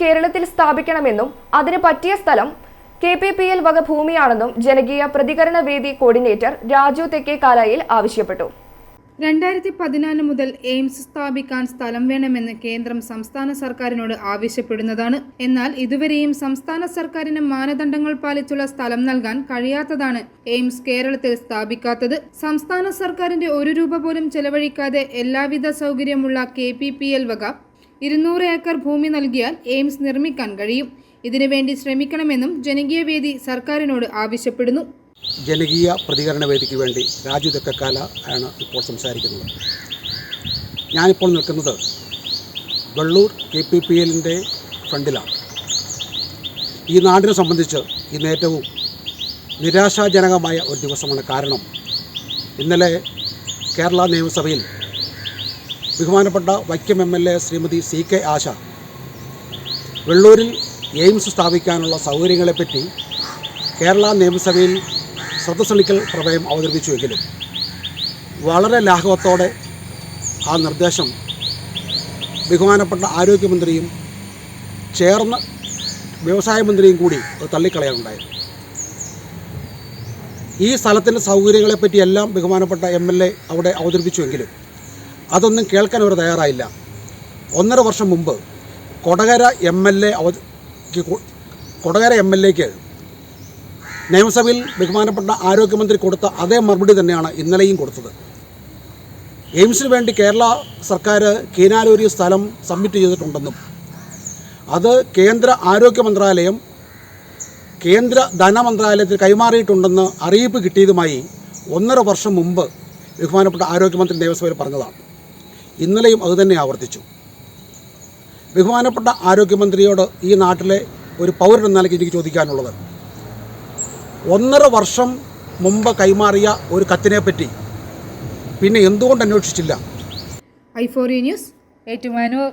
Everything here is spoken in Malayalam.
കേരളത്തിൽ സ്ഥാപിക്കണമെന്നും അതിന് പറ്റിയ സ്ഥലം കെ പി പി എൽ വക ഭൂമിയാണെന്നും ജനകീയ പ്രതികരണ വേദി കോർഡിനേറ്റർ രാജു തെക്കേക്കാലയിൽ ആവശ്യപ്പെട്ടു. രണ്ടായിരത്തി പതിനാല് മുതൽ എയിംസ് സ്ഥാപിക്കാൻ സ്ഥലം വേണമെന്ന് കേന്ദ്രം സംസ്ഥാന സർക്കാരിനോട് ആവശ്യപ്പെടുന്നതാണ്. എന്നാൽ ഇതുവരെയും സംസ്ഥാന സർക്കാരിന് മാനദണ്ഡങ്ങൾ പാലിച്ചുള്ള സ്ഥലം നൽകാൻ കഴിയാത്തതാണ് എയിംസ് കേരളത്തിൽ സ്ഥാപിക്കാത്തത്. സംസ്ഥാന സർക്കാരിന്റെ ഒരു രൂപ പോലും ചെലവഴിക്കാതെ എല്ലാവിധ സൗകര്യമുള്ള കെ വക ഇരുന്നൂറ് ഏക്കർ ഭൂമി നൽകിയാൽ എയിംസ് നിർമ്മിക്കാൻ കഴിയും. ഇതിനുവേണ്ടി ശ്രമിക്കണമെന്നും ജനകീയ വേദി സർക്കാരിനോട് ആവശ്യപ്പെടുന്നു. ജനകീയ പ്രതികരണ വേദിക്ക് വേണ്ടി രാജു തെക്കക്കാല ആണ് ഇപ്പോൾ സംസാരിക്കുന്നത്. ഞാനിപ്പോൾ നിൽക്കുന്നത് വെള്ളൂർ കെ പി പി എല്ലിന്റെ ഫ്രണ്ടിലാണ്. ഈ നാടിനെ സംബന്ധിച്ച് ഇന്ന് ഏറ്റവും നിരാശാജനകമായ ഒരു ദിവസമാണ് കാരണം ഇന്നലെ കേരള നിയമസഭയിൽ ബഹുമാനപ്പെട്ട Vaikom M L A Shrimati C K Asha. വെള്ളൂരിൽ AIIMS സ്ഥാപിക്കാനുള്ള സൗകര്യങ്ങളെപ്പറ്റി കേരള നിയമസഭയിൽ ശ്രദ്ധ പ്രമേയം അവതരിപ്പിച്ചുവെങ്കിലും വളരെ ലാഘവത്തോടെ ആ നിർദ്ദേശം ബഹുമാനപ്പെട്ട ആരോഗ്യമന്ത്രിയും ചേർന്ന വ്യവസായ മന്ത്രിയും കൂടി തള്ളിക്കളയാനുണ്ടായത് ഈ സ്ഥലത്തിന്റെ സൗകര്യങ്ങളെപ്പറ്റിയെല്ലാം ബഹുമാനപ്പെട്ട എം എൽ എ അവിടെ അവതരിപ്പിച്ചുവെങ്കിലും അതൊന്നും കേൾക്കാൻ അവർ തയ്യാറായില്ല. ഒന്നര വർഷം മുമ്പ് Kodakara M L A Kodakara M L എക്ക് നിയമസഭയിൽ ബഹുമാനപ്പെട്ട ആരോഗ്യമന്ത്രി കൊടുത്ത അതേ മറുപടി തന്നെയാണ് ഇന്നലെയും കൊടുത്തത്. എയിംസിന് വേണ്ടി കേരള സർക്കാർ കീനാലൂരി സ്ഥലം സബ്മിറ്റ് ചെയ്തിട്ടുണ്ടെന്നും അത് കേന്ദ്ര ആരോഗ്യ മന്ത്രാലയം കേന്ദ്ര ധനമന്ത്രാലയത്തിൽ കൈമാറിയിട്ടുണ്ടെന്ന് അറിയിപ്പ് കിട്ടിയതുമായി ഒന്നര വർഷം മുമ്പ് ബഹുമാനപ്പെട്ട ആരോഗ്യമന്ത്രി നിയമസഭയിൽ പറഞ്ഞതാണ്. ഇന്നലെയും അതുതന്നെ ആവർത്തിച്ചു. ബഹുമാനപ്പെട്ട ആരോഗ്യമന്ത്രിയോട് ഈ നാട്ടിലെ ഒരു പൗരൻ എന്ന നിലയ്ക്ക് എനിക്ക് ചോദിക്കാനുള്ളത്. ഒന്നര വർഷം മുമ്പ് കൈമാറിയ ഒരു കത്തിനെ പറ്റി പിന്നെ എന്തുകൊണ്ട് അന്വേഷിച്ചില്ല? I four news Ettumanoor.